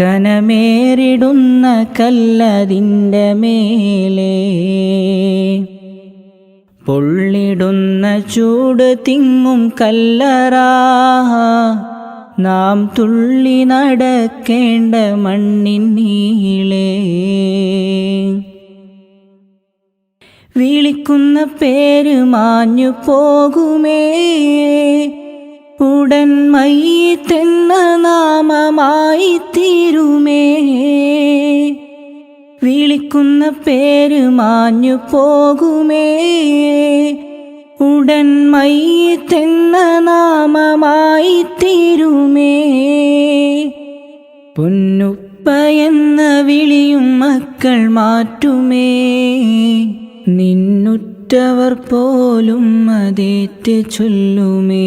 കനമേറിടുന്ന കല്ലതിന്റെ മേലെ. പൊള്ളിടുന്ന ചൂട് തിങ്ങും കല്ലറാ. നാം തുള്ളി നടക്കേണ്ട മണ്ണിൻ നീളേ. വിളിക്കുന്ന പേര് മാഞ്ഞു പോകുമേ. ഉടൻ മയ്യത്തെന്ന നാമമായി തീരുമേ വിളിക്കുന്ന പേര് മാഞ്ഞു പോകുമേ. ഉടൻ മയ്യത്തെന്ന നാമമായി തീരുമേ പൊന്നുപ്പ എന്ന വിളിയും മക്കൾ മാറ്റുമേ. നിന്നുറ്റവർ പോലും അതേറ്റ് ചൊല്ലുമേ.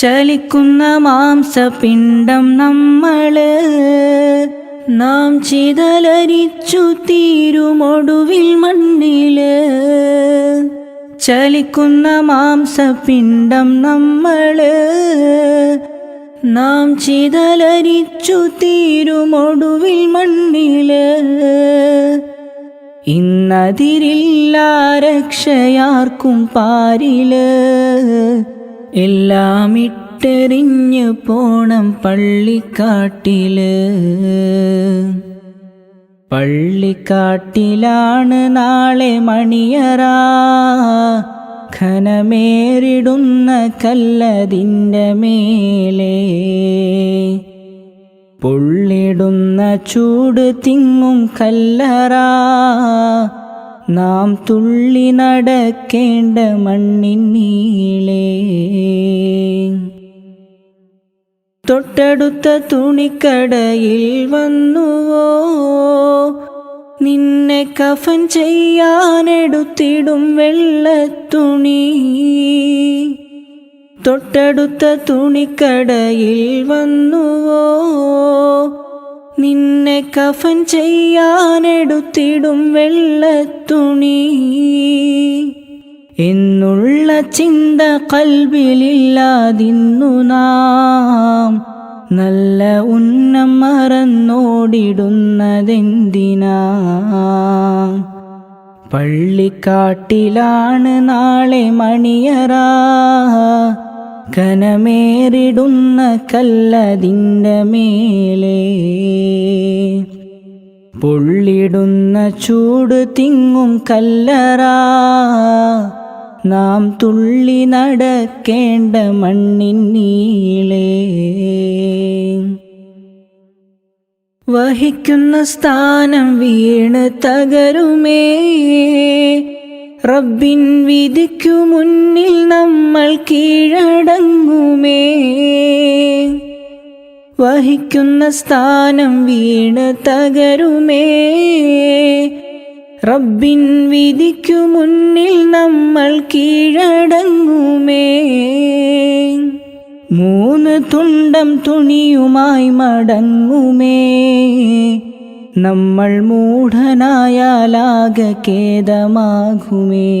ചലിക്കുന്ന മാംസപിണ്ഡം നമ്മൾ നാം ചിതലരിച്ചു തീരുമൊടുവിൽ മണ്ണിൽ. ചലിക്കുന്ന മാംസപിണ്ഡം നമ്മൾ നാം ചിതലരിച്ചു തീരുമൊടുവിൽ മണ്ണിൽ. ഇന്നതിരില്ല രക്ഷയാർക്കും പാരിൽ. എല്ലാം ഇട്ടെറിഞ്ഞു പോണം പള്ളിക്കാട്ടിൽ. പള്ളിക്കാട്ടിലാണ് നാളെ മണിയറ. ഘനമേറിടുന്ന കല്ലതിന്റെ മേലെ. പൊള്ളിടുന്ന ചൂട് തിങ്ങും കല്ലറ. നാം തുള്ളി നടക്കേണ്ട മണ്ണിൻ നീളേ. തൊട്ടടുത്ത തുണിക്കടയിൽ വന്നുവോ? നിന്നെ കഫൻ ചെയ്യാനെടുത്തിടും വെള്ളത്തുണി തൊട്ടടുത്ത തുണിക്കടയിൽ വന്നുവോ? നിന്നെ കഫൻ ചെയ്യാനെടുത്തിടും വെള്ളത്തുണി. എന്നുള്ള ചിന്ത കൽവിലില്ലാതിന്നു നാം. നല്ല ഉന്നം മറന്നോടിടുന്നതെന്തിനാ? പള്ളിക്കാട്ടിലാണ് നാളെ മണിയറ. കനമേറിടുന്ന കല്ലതിന്റെ മേലെ. പൊള്ളിടുന്ന ചൂട് തിങ്ങും കല്ലറ. നാം തുള്ളി നടക്കേണ്ട മണ്ണിൻ നീളേ. വഹിക്കുന്ന സ്ഥാനം വീണ് തകരുമേ. റബ്ബിൻ വിധിക്കു മുന്നിൽ നമ്മൾ കീഴടങ്ങുമേ വഹിക്കുന്ന സ്ഥാനം വീണ് തകരുമേ. റബ്ബിൻ വിധിക്കു മുന്നിൽ നമ്മൾ കീഴടങ്ങുമേ. മൂന്ന് തുണ്ടം തുണിയുമായി മടങ്ങുമേ. നമ്മൾ മൂഢനായാലാകെ ഖേദമാകുമേ.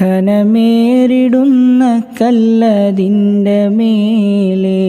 ഖനമേറിടുന്ന കല്ലതിന്റെ മേലേ.